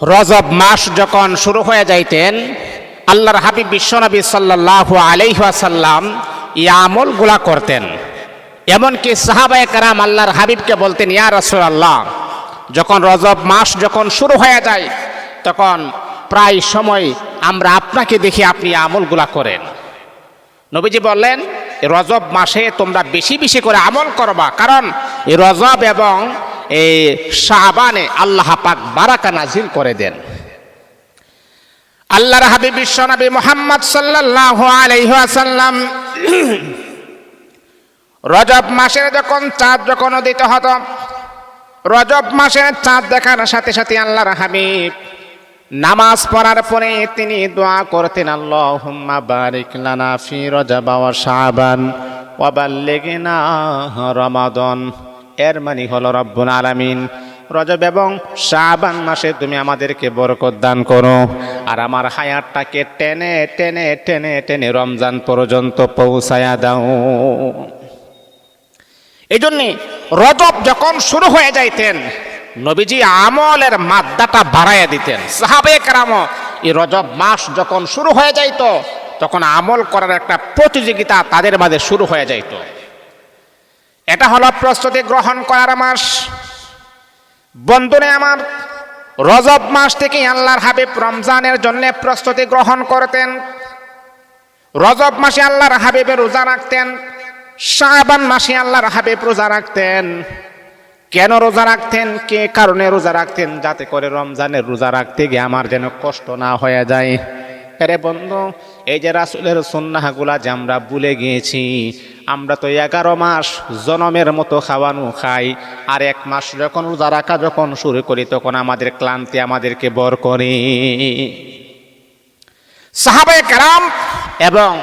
রজব মাস যখন শুরু হয়ে যাইতেন, আল্লাহর হাবিব বিশ্বনবী সাল্লাহ আলাইহাসাল্লাম এই আমলগুলা করতেন। এমনকি সাহাবায়ে কারাম আল্লাহর হাবিবকে বলতেন, ইয়া রসুল আল্লাহ যখন রজব মাস যখন শুরু হয়ে যায়, তখন প্রায় সময় আমরা আপনাকে দেখি আপনি আমলগুলা করেন। নবীজি বললেন রজব মাসে তোমরা বেশি বেশি করে আমল করবা, কারণ রজব এবং এই শাহবানে আল্লাহ পাক বারাকা নাজিল করে দেন। আল্লাহর হাবিব বিশ্বনবী মোহাম্মদ সাল্লাল্লাহু আলাইহি ওয়াসাল্লাম রজব মাসের যখন চাঁদ যখন উদিত হতো, রজব মাসের চাঁদ দেখার সাথে সাথে আল্লাহর হাবিব নামাজ পড়ার পরে তিনি দোয়া করতেন, আল্লাহুম্মা বারিক লানা ফি রজব ওয়া শাবান ওয়া এর মানে হলো রব্বুল আলামিন। রজব এবং শাবান মাসে তুমি আমাদেরকে বরকত দান করো। আর আমার হায়াতটাকে টেনে টেনে টেনে টেনে রমজান পর্যন্ত পৌঁছায়া দাও। এই জন্যে রজব যখন শুরু হয়ে যাইতেন, নবীজি আমলের মাদ্দাটা বাড়াইয়া দিতেন। সাহাবে কারাম এই রজব মাস যখন শুরু হয়ে যাইত, তখন আমল করার একটা প্রতিযোগিতা তাদের মাঝে শুরু হয়ে যাইত। এটা হলো প্রস্তুতি গ্রহণ করার মাস। বন্ধুরে আমার, রজব মাস থেকে আল্লাহর হাবিব রমজানের জন্য প্রস্তুতি গ্রহণ করতেন। রজব মাসে আল্লাহর হাবিবের রোজা রাখতেন। শাবান মাসে আল্লাহর হাবিব রোজা রাখতেন। কেন রোজা রাখতেন? কে কারণে রোজা রাখতেন? যাতে করে রমজানের রোজা রাখতে গিয়ে আমার যেন কষ্ট না হয়ে যায়। আরে বন্ধু, এই যে রাসুলের সন্ন্যাগুলা যে আমরা ভুলে গিয়েছি আমরা তো এগারো মাস জনমের মতো খাওয়ানো খাই। আর এক মাস যখন রোজা রাখা যখন শুরু করি, তখন আমাদের ক্লান্তি আমাদেরকে বর করে। সাহাবায়ে কারাম এবং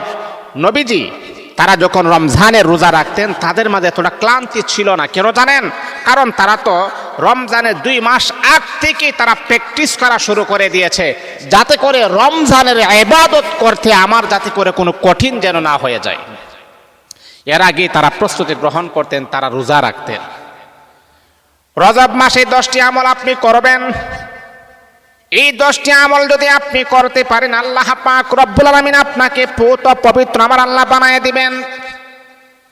নবীজি, তারা যখন রমজানের রোজা রাখতেন, তাদের মাঝে এতটা ক্লান্তি ছিল না। কেন জানেন? কারণ তারা তো রমজানের দুই মাস আগ থেকেই তারা প্র্যাকটিস করা শুরু করে দিয়েছে। যাতে করে রমজানের ইবাদত করতে আমার যাতে করে কোনো কঠিন যেন না হয়ে যায়। এর আগে তারা প্রস্তুতি গ্রহণ করতেন, তারা রোজা রাখতেন। রজব মাসে দশটি আমল আপনি করবেন। এই দশটি আমল যদি আপনি করতে পারেন, আল্লাহ পাক রব্বুল আলামিন আপনাকে পুত পবিত্র আমার আল্লাহ বানায় দিবেন।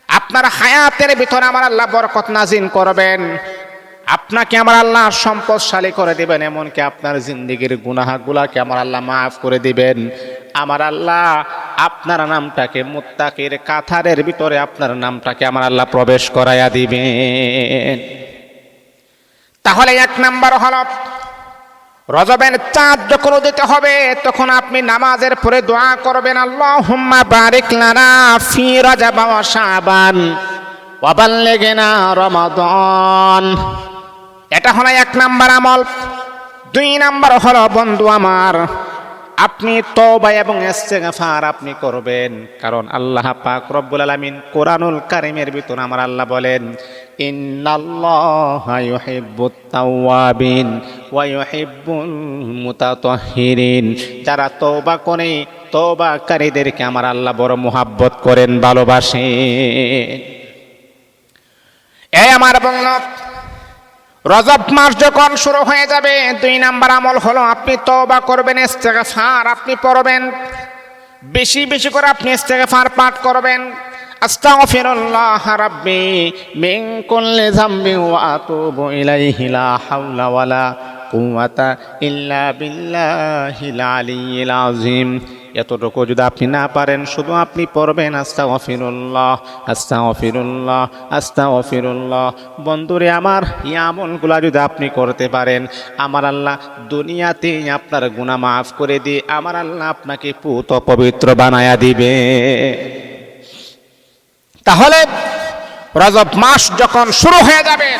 আপনার হায়াতের ভিতরে আমার আল্লাহ বরকত নাজিন করবেন। আপনাকে আমার আল্লাহ সম্পদশালী করে দিবেন, এমনকি আপনার জিন্দিগির গুনাহাগুলাকে আমার আল্লাহ মাফ করে দিবেন। আমার আল্লাহ আপনার নামটাকে মুত্তাকের কাথারের ভিতরে আপনার নামটাকে আমার আল্লাহ প্রবেশ করাইয়া দিবেন। তাহলে এক নাম্বার হলো রজবেন চাঁদ যখন দিতে হবে, তখন আপনি নামাজের পরে দোয়া করবেন আল্লাহ হুম্মা বারিক লানা ফি রজব ওয়া শাবান ওয়া বাল্লিগনা রমাদান। এটা হলো এক নাম্বার আমল। দুই নাম্বার হলো, বন্ধু আমার আপনি তওবা এবং ইস্তেগফার আপনি করবেন। কারণ আল্লাহ পাক রব্বুল আলামিন কোরআনুল কারীমের ভিতর আমার আল্লাহ বলেন, ইন্নাল্লাহা ইউহিব্বুত তাওয়াবিন ওয়া ইউহিব্বুল মুতাতাহহিরিন যারা তওবা করে, তওবাকারীদেরকে আমার আল্লাহ বড় মোহাব্বত করেন, ভালোবাসেন। এই আমার বাংলা রজব মাস যখন শুরু হয়ে যাবে, দুই নাম্বার আমল হলো, আপনি তওবা করবেন, ইস্তেগফার আপনি পড়বেন। বেশি বেশি করে আপনি ইস্তেগফার পাঠ করবেন। আস্তাগফিরুল্লাহ রাব্বি মিন কুল্লি যামবি ওয়া আতুবু ইলাইহি লা হাওলা ওয়ালা কুওয়াতা ইল্লা বিল্লাহিল আলিয়্যিল আযীম। এতটুকু যদি আপনি না পারেন, শুধু আপনি পড়বেন আস্তা অফিরুল্লাহ আস্তা অফিরুল্লাহ আস্তা অফিরুল্লাহ বন্ধুরে, আমার এই আমলগুলা যদি আপনি করতে পারেন, আমার আল্লাহ দুনিয়াতেই আপনার গুণা মাফ করে দিয়ে আমার আল্লাহ আপনাকে পুত পবিত্র বানায়া দিবে। তাহলে রজব মাস যখন শুরু হয়ে যাবে,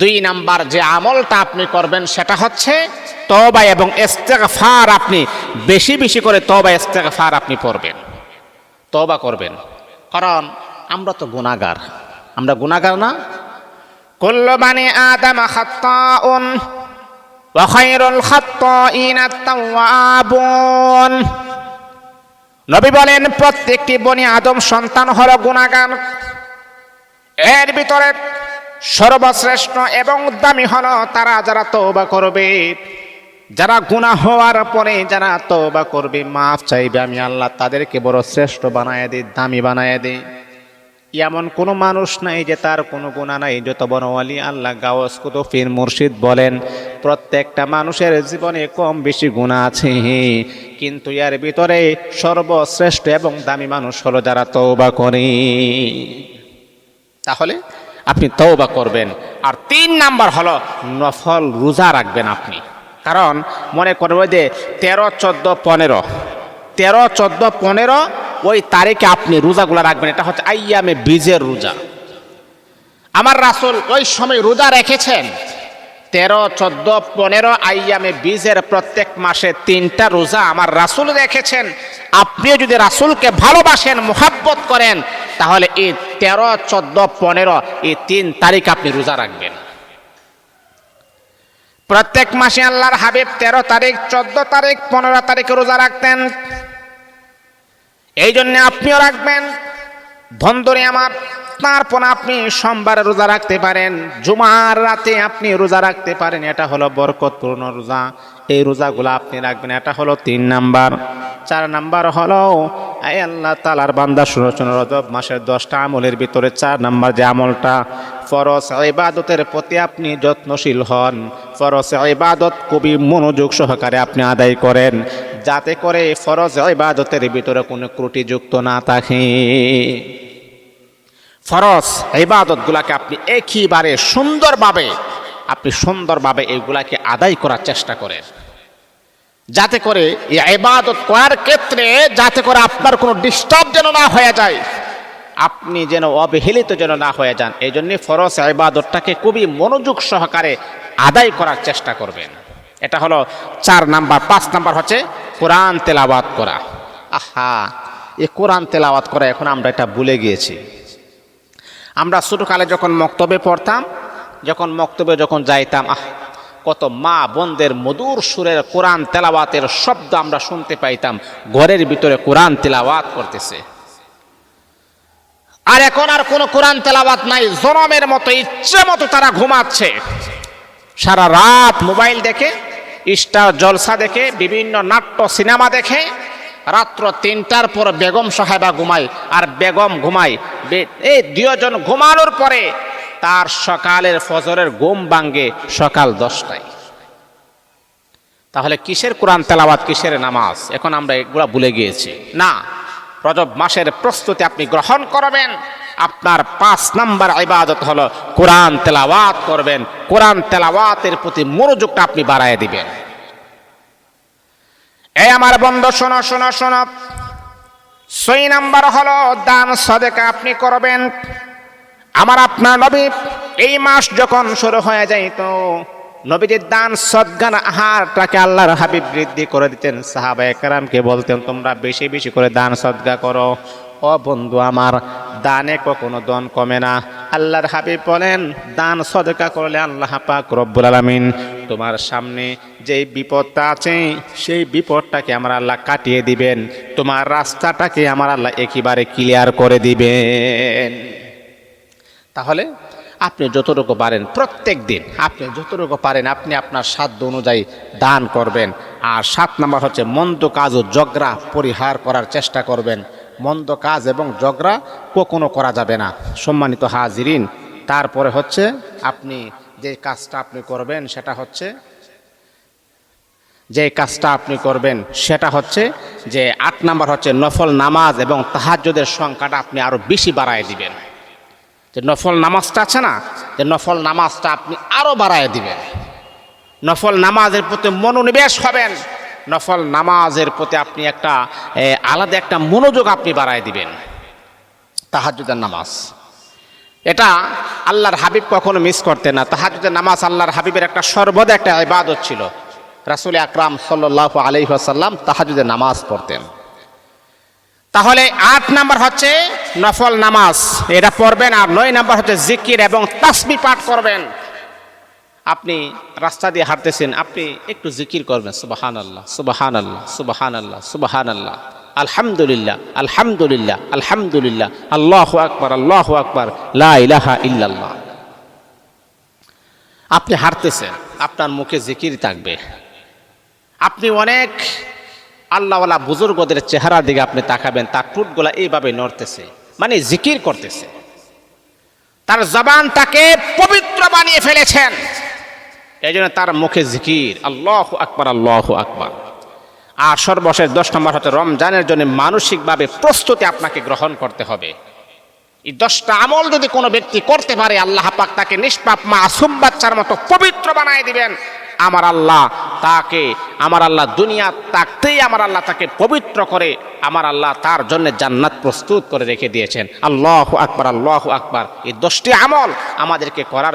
দুই নাম্বার যে আমলটা আপনি করবেন সেটা হচ্ছে তবা এবং ফার আপনি বেশি বেশি করে তবা ফার আপনি পড়বেন। তবা করবেন। কারণ আমরা তো গুনাহগার। আমরা গুনাহগার না? কুল্লু বানি আদম খাত্তাউন ওয়া খায়রুল খাত্তাইনা তাওয়াবুন নবী বলেন, প্রত্যেকটি বনি আদম সন্তান হলো গুনাহগার। এর ভিতরে সর্বশ্রেষ্ঠ এবং দামি হলো তারা যারা তৌবা করবে। যারা গুনাহ হওয়ার পরে যারা তওবা করবে, মাফ চাইবে। আমি আল্লাহ তাদেরকে বড় শ্রেষ্ঠ বানায় দিই, দামি বানায় দিই। এমন কোনো মানুষ নাই যে তার কোনো গুণা নাই। যত বড় আলী আল্লাহ গাওয়াস কুতুফির মুর্শিদ বলেন, প্রত্যেকটা মানুষের জীবনে কম বেশি গুণা আছে। কিন্তু এর ভিতরে সর্বশ্রেষ্ঠ এবং দামি মানুষ হলো যারা তওবা করে। তাহলে আপনি তওবা করবেন। আর তিন নাম্বার হলো, নফল রোজা রাখবেন আপনি। কারণ মনে করবে যে তেরো, চোদ্দ, পনেরো। তেরো, চোদ্দ, পনেরো, ওই তারিখে আপনি রোজাগুলো রাখবেন। এটা হচ্ছে আইয়ামে বীজের রোজা। আমার রাসুল ওই সময় রোজা রেখেছেন। তেরো, চোদ্দ, পনেরো আইয়ামে বীজের প্রত্যেক মাসে তিনটা রোজা আমার রাসুল রেখেছেন। আপনিও যদি রাসুলকে ভালোবাসেন, মোহাব্বত করেন, তাহলে এই তেরো, চোদ্দ, পনেরো, এই তিন তারিখ আপনি রোজা রাখবেন। প্রত্যেক মাসে আল্লাহর হাবিব তেরো তারিখ, চোদ্দ তারিখ, পনেরো তারিখে রোজা রাখতেন। এই জন্য আপনিও রাখবেন। ধন্দরে আমার, তারপর আপনি সোমবার রোজা রাখতে পারেন, জুমার রাতে আপনি রোজা রাখতে পারেন। এটা হলো বরকতপূর্ণ রোজা। এই রোজাগুলো আপনি রাখবেন। এটা হলো তিন নাম্বার। চার নাম্বার হলো এই আল্লাহ তালার বান্দা শুনো রজব মাসের দশটা আমলের ভিতরে চার নাম্বার যে আমলটা ফরস ইবাদতের প্রতি আপনি যত্নশীল হন ফরস ইবাদত খুবই মনোযোগ সহকারে আপনি আদায় করেন, যাতে করে ফরজ ইবাদতের ভিতরে কোনো ত্রুটিযুক্ত না থাকে। ফরজ ইবাদতগুলাকে আপনি একইবারে সুন্দরভাবে আপনি সুন্দরভাবে এইগুলাকে আদায় করার চেষ্টা করেন। যাতে করে এই ইবাদত করার ক্ষেত্রে যাতে করে আপনার কোনো ডিস্টার্ব যেন না হয়ে যায়। আপনি যেন অবহেলিত যেন না হয়ে যান এই জন্যে ফরজ ইবাদতটাকে খুবই মনোযোগ সহকারে আদায় করার চেষ্টা করবেন। এটা হলো চার নাম্বার, পাঁচ নাম্বার হচ্ছে কোরআন তেলাওয়াত করা। আহা, এ কোরআন তেলাওয়াত করা এখন আমরা এটা ভুলে গিয়েছি। আমরা ছোটোকালে যখন মক্তবে পড়তাম যখন মক্তবে যখন যাইতাম, আহ, কত মা বোনদের মধুর সুরের কোরআন তেলাওয়াতের শব্দ আমরা শুনতে পাইতাম। ঘরের ভিতরে কোরআন তেলাওয়াত করতেছে। আর এখন আর কোনো কোরআন তেলাওয়াত নাই, জনমের মতো, ইচ্ছে মতো তারা ঘুমাচ্ছে। সারা রাত মোবাইল দেখে, স্টার জলসা দেখে, বিভিন্ন নাট্য সিনেমা দেখে, রাত্র তিনটার পর বেগম সাহেবা ঘুমায়, আর বেগম ঘুমায়। এই দুজন ঘুমানোর পরে তার সকালের ফজরের গোম ভাঙ্গে সকাল দশটায়। তাহলে কিসের কোরআন তেলাওয়াত, কিসের নামাজ? এখন আমরা এগুলা ভুলে গিয়েছি। না, রজব মাসের প্রস্তুতি আপনি গ্রহণ করবেন। আপনার পাঁচ নাম্বার ইবাদত হলো কোরআন তেলাওয়াত করবেন। কোরআন তেলাওয়াতের প্রতি মনোযোগটা আপনি বাড়ায় দিবেন। এই আমার বন্ধু, শোনো শোনো শোনো। ছয় নাম্বার হলো দান, সদেকা আপনি করবেন। আমার আপনার নবী এই মাস যখন শুরু হয়ে যায় তো নবীজির দান সদ্গান আহারটাকে আল্লাহর হাবিব বৃদ্ধি করে দিতেন। সাহাবা একরামকে বলতেন, তোমরা বেশি বেশি করে দান সদ্গা করো। ও বন্ধু আমার, দানে কখনো দন কমে না। আল্লাহর হাবিব বলেন, দান সদকা করলে আল্লাহ পাক রব্বুল আলামিন তোমার সামনে যেই বিপদটা আছে, সেই বিপদটাকে আমার আল্লাহ কাটিয়ে দিবেন। তোমার রাস্তাটাকে আমার আল্লাহ একেবারে ক্লিয়ার করে দিবেন। তাহলে আপনি যতটুকু পারেন প্রত্যেক দিন আপনি যতটুকু পারেন আপনি আপনার সাধ্য অনুযায়ী দান করবেন। আর সাত নাম্বার হচ্ছে মন্দ কাজ ও জগরা পরিহার করার চেষ্টা করবেন। মন্দ কাজ এবং জগরা কখনো করা যাবে না। সম্মানিত হাজিরিন, তারপরে হচ্ছে আপনি যে কাজটা আপনি করবেন সেটা হচ্ছে যে কাজটা আপনি করবেন সেটা হচ্ছে যে আট নাম্বার হচ্ছে নফল নামাজ এবং তাহাজ্জুদের সংখ্যাটা আপনি আরও বেশি বাড়ায় দিবেন। যে নফল নামাজটা আছে না, যে নফল নামাজটা আপনি আরও বাড়ায় দিবেন। নফল নামাজের প্রতি মনোনিবেশ হবেন, নফল নামাজের প্রতি আপনি একটা আলাদা একটা মনোযোগ আপনি বাড়ায় দিবেন। তাহাজুদের নামাজ। এটা আল্লাহর হাবিব কখনো মিস করতেন না। তাহাজুদের নামাজ আল্লাহর হাবিবের একটা সর্বদা একটা ইবাদত ছিল। রাসুল আকরাম সাল্লাহ আলহিহাসাল্লাম তাহাজুদের নামাজ পড়তেন। তাহলে আট নাম্বার হচ্ছে নফল নামাজ। এটা পড়বেন আর নয় নাম্বার হচ্ছে জিকির এবং তাসবি পাঠ করবেন। আপনি রাস্তা দিয়ে হাঁটতেছেন, আপনি একটু জিকির করবেন। সুবাহান আল্লাহ সুবাহান আল্লাহ সুবাহান আল্লাহ সুবাহান আল্লাহ আলহামদুলিল্লাহ আলহামদুলিল্লাহ আলহামদুলিল্লাহ। আল্লাহ আকবার আল্লাহ আকবার। লা ইলাহা ইল্লাল্লাহ। আপনি হাঁটতেছেন, আপনার মুখে জিকির থাকবে। আপনি অনেক আল্লাহওয়ালা বুজুর্গদের চেহারার দিকে আপনি তাকাবেন তার টুটগুলা এইভাবে নড়তেছে মানে জিকির করতেছে। তার জবান তাকে পবিত্র বানিয়ে ফেলেছেন। এই জন্য তার মুখে জিকির, আল্লাহ আকবার, আল্লাহ আকবর। আর সর্বশেষ দশ নম্বর হচ্ছে রমজানের জন্য মানসিকভাবে প্রস্তুতি আপনাকে গ্রহণ করতে হবে। এই দশটা আমল যদি কোনো ব্যক্তি করতে পারে, আল্লাহ পাক তাকে নিষ্পাপ মাসুম বাচ্চার মতো পবিত্র বানায় দিবেন। আমার আল্লাহ তাকে আমার আল্লাহ দুনিয়া তাকতেই আমার আল্লাহ তাকে পবিত্র করে, আমার আল্লাহ তার জন্য জান্নাত প্রস্তুত করে রেখে দিয়েছেন। আল্লাহ আকবার আল্লাহ আকবার। এই দশটি আমল আমাদেরকে করার